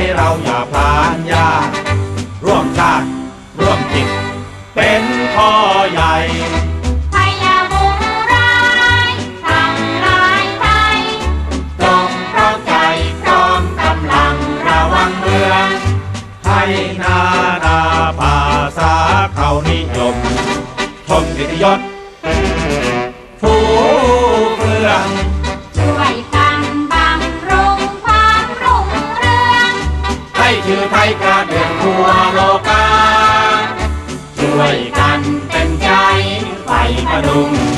ยเราอย่าพลานยาร่วมชาติร่วมจิต เป็นพ่อใหญ่พยาบุร้ายทำลายไทยจงเข้าใจพร้มกำลังระวังเมืองให้นานาภาษาเขานิยม ชมกิตยศ I know.